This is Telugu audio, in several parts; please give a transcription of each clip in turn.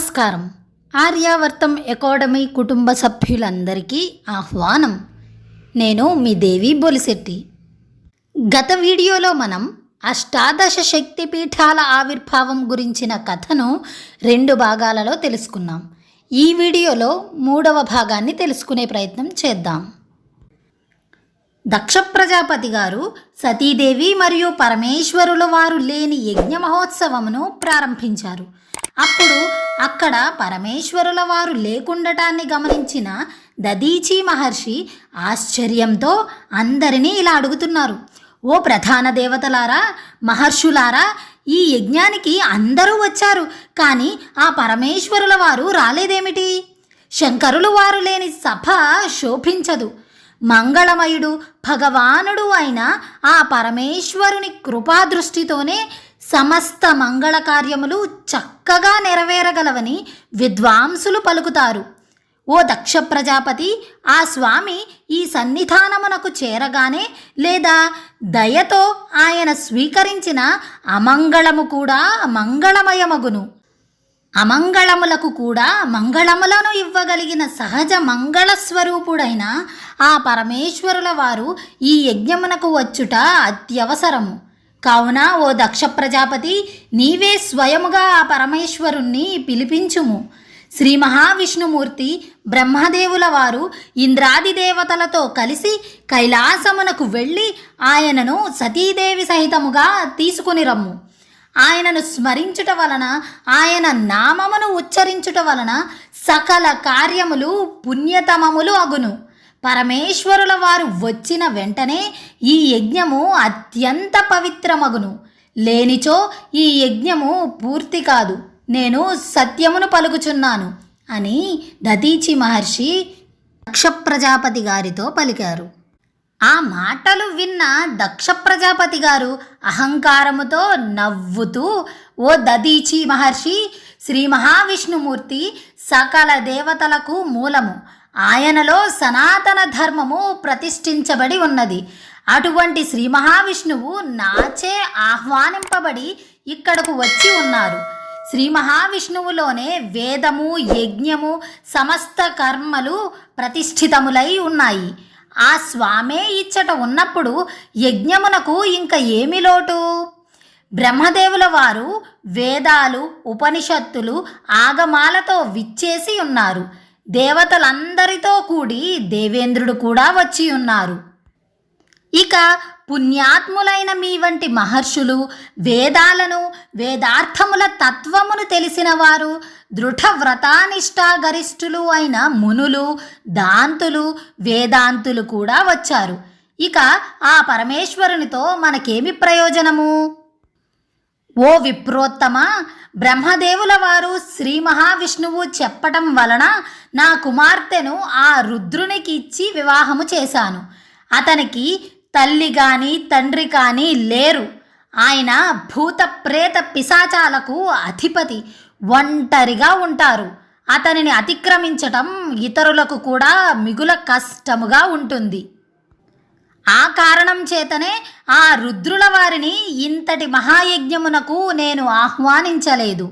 నమస్కారం. ఆర్యావర్తం అకాడమీ కుటుంబ సభ్యులందరికీ ఆహ్వానం. నేను మీ దేవి బొలిశెట్టి. గత వీడియోలో మనం అష్టాదశ శక్తి పీఠాల ఆవిర్భావం గురించిన కథను రెండు భాగాలలో తెలుసుకున్నాం. ఈ వీడియోలో మూడవ భాగాన్ని తెలుసుకునే ప్రయత్నం చేద్దాం. దక్ష ప్రజాపతి గారు సతీదేవి మరియు పరమేశ్వరుల వారు లేని యజ్ఞ మహోత్సవమును ప్రారంభించారు. అప్పుడు అక్కడ పరమేశ్వరుల వారు లేకుండటాన్ని గమనించిన దదీచి మహర్షి ఆశ్చర్యంతో అందరినీ ఇలా అడుగుతున్నారు. ఓ ప్రధాన దేవతలారా మహర్షులారా ఈ యజ్ఞానికి అందరూ వచ్చారు కానీ ఆ పరమేశ్వరుల వారు రాలేదేమిటి? శంకరులు వారు లేని సభ శోభించదు. మంగళమయుడు భగవానుడు అయిన ఆ పరమేశ్వరుని కృపాదృష్టితోనే సమస్త మంగళ కార్యములు చక్కగా నెరవేరగలవని విద్వాంసులు పలుకుతారు. ఓ దక్ష ప్రజాపతి ఆ స్వామి ఈ సన్నిధానమునకు చేరగానే లేదా దయతో ఆయన స్వీకరించిన అమంగళము కూడా మంగళమయమగును. అమంగళములకు కూడా మంగళములను ఇవ్వగలిగిన సహజ మంగళ స్వరూపుడైన ఆ పరమేశ్వరుల వారు ఈ యజ్ఞమునకు వచ్చుట అత్యవసరము. కావున ఓ దక్ష ప్రజాపతి నీవే స్వయముగా ఆ పరమేశ్వరుణ్ణి పిలిపించుము. శ్రీ మహావిష్ణుమూర్తి బ్రహ్మదేవుల వారు ఇంద్రాది దేవతలతో కలిసి కైలాసమునకు వెళ్ళి ఆయనను సతీదేవి సహితముగా తీసుకుని రమ్ము. ఆయనను స్మరించుట వలన ఆయన నామమును ఉచ్చరించుట వలన సకల కార్యములు పుణ్యతమములు అగును. పరమేశ్వరుల వారు వచ్చిన వెంటనే ఈ యజ్ఞము అత్యంత పవిత్రమగును. లేనిచో ఈ యజ్ఞము పూర్తి కాదు. నేను సత్యమును పలుకుచున్నాను అని దదీచి మహర్షి దక్ష ప్రజాపతి గారితో పలికారు. ఆ మాటలు విన్న దక్ష ప్రజాపతి గారు అహంకారముతో నవ్వుతూ ఓ దదీచి మహర్షి శ్రీ మహావిష్ణుమూర్తి సకల దేవతలకు మూలము. ఆయనలో సనాతన ధర్మము ప్రతిష్ఠించబడి ఉన్నది. అటువంటి శ్రీ మహావిష్ణువు నాచే ఆహ్వానింపబడి ఇక్కడకు వచ్చి ఉన్నారు. శ్రీ మహావిష్ణువులోనే వేదము యజ్ఞము సమస్త కర్మలు ప్రతిష్ఠితములై ఉన్నాయి. ఆ స్వామే ఇచ్చట ఉన్నప్పుడు యజ్ఞమునకు ఇంకా ఏమి లోటు? బ్రహ్మదేవుల వారు వేదాలు ఉపనిషత్తులు ఆగమాలతో విచ్చేసి ఉన్నారు. దేవతలందరితో కూడి దేవేంద్రుడు కూడా వచ్చి ఉన్నారు. ఇక పుణ్యాత్ములైన మీ వంటి మహర్షులు వేదాలను వేదార్థముల తత్వమును తెలిసిన వారు దృఢ వ్రతానిష్టాగరిష్ఠులు అయిన మునులు దాంతులు వేదాంతులు కూడా వచ్చారు. ఇక ఆ పరమేశ్వరునితో మనకేమి ప్రయోజనము? ఓ విప్రోత్తమ బ్రహ్మదేవుల వారు శ్రీ మహావిష్ణువు చెప్పటం వలన నా కుమార్తెను ఆ రుద్రునికి ఇచ్చి వివాహము చేశాను. అతనికి తల్లి కానీ తండ్రి కానీ లేరు. ఆయన భూత ప్రేత పిశాచాలకు అధిపతి ఒంటరిగా ఉంటారు. అతనిని అతిక్రమించటం ఇతరులకు కూడా మిగుల కష్టముగా ఉంటుంది. ఆ కారణం చేతనే ఆ రుద్రుల వారిని ఇంతటి మహాయజ్ఞమునకు నేను ఆహ్వానించలేదు.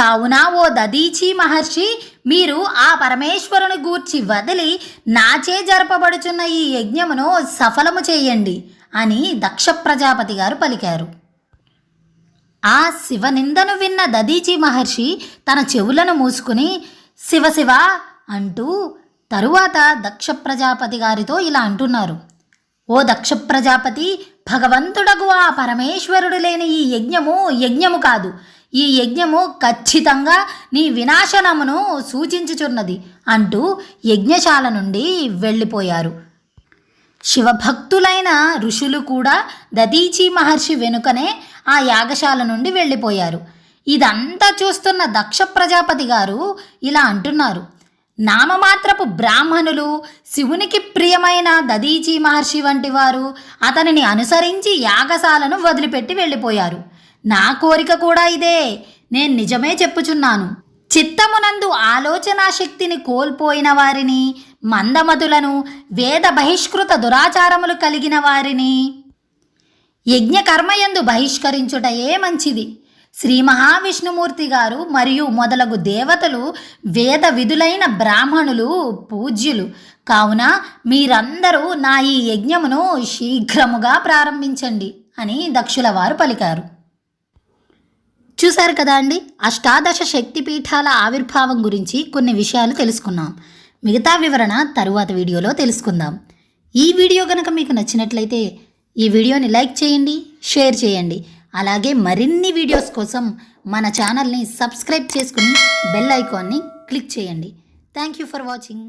కావున ఓ దదీచి మహర్షి మీరు ఆ పరమేశ్వరుని గూర్చి వదిలి నాచే జరపబడుచున్న ఈ యజ్ఞమును సఫలము చేయండి అని దక్ష ప్రజాపతి గారు పలికారు. ఆ శివనిందను విన్న దదీచి మహర్షి తన చెవులను మూసుకుని శివ శివ అంటూ తరువాత దక్ష ప్రజాపతి గారితో ఇలా అంటున్నారు. ఓ దక్ష ప్రజాపతి భగవంతుడగు ఆ పరమేశ్వరుడు లేని ఈ యజ్ఞము యజ్ఞము కాదు. ఈ యజ్ఞము ఖచ్చితంగా నీ వినాశనమును సూచించుచున్నది అంటూ యజ్ఞశాల నుండి వెళ్ళిపోయారు. శివభక్తులైన ఋషులు కూడా దదీచి మహర్షి వెనుకనే ఆ యాగశాల నుండి వెళ్ళిపోయారు. ఇదంతా చూస్తున్న దక్ష ప్రజాపతి గారు ఇలా అంటున్నారు. నామమాత్రపు బ్రాహ్మణులు శివునికి ప్రియమైన దదీచి మహర్షి వంటి వారు అతనిని అనుసరించి యాగశాలను వదిలిపెట్టి వెళ్ళిపోయారు. నా కోరిక కూడా ఇదే. నేను నిజమే చెప్పుచున్నాను. చిత్తమునందు ఆలోచనా శక్తిని కోల్పోయిన వారిని మందమతులను వేద బహిష్కృత దురాచారములు కలిగిన వారిని. యజ్ఞకర్మయందు బహిష్కరించుటయే మంచిది. శ్రీ మహావిష్ణుమూర్తి గారు మరియు మొదలగు దేవతలు వేద విధులైన బ్రాహ్మణులు పూజ్యులు. కావున మీరందరూ నా ఈ యజ్ఞమును శీఘ్రముగా ప్రారంభించండి అని దక్షుల వారు పలికారు. చూశారు కదా అండి? అష్టాదశ శక్తిపీఠాల ఆవిర్భావం గురించి కొన్ని విషయాలు తెలుసుకున్నాం. మిగతా వివరణ తరువాత వీడియోలో తెలుసుకుందాం. ఈ వీడియో కనుక మీకు నచ్చినట్లయితే ఈ వీడియోని లైక్ చేయండి షేర్ చేయండి. అలాగే మరిన్ని వీడియోస్ కోసం మన ఛానల్ని సబ్స్క్రైబ్ చేసుకుని బెల్ ఐకాన్ని క్లిక్ చేయండి. Thank you for watching.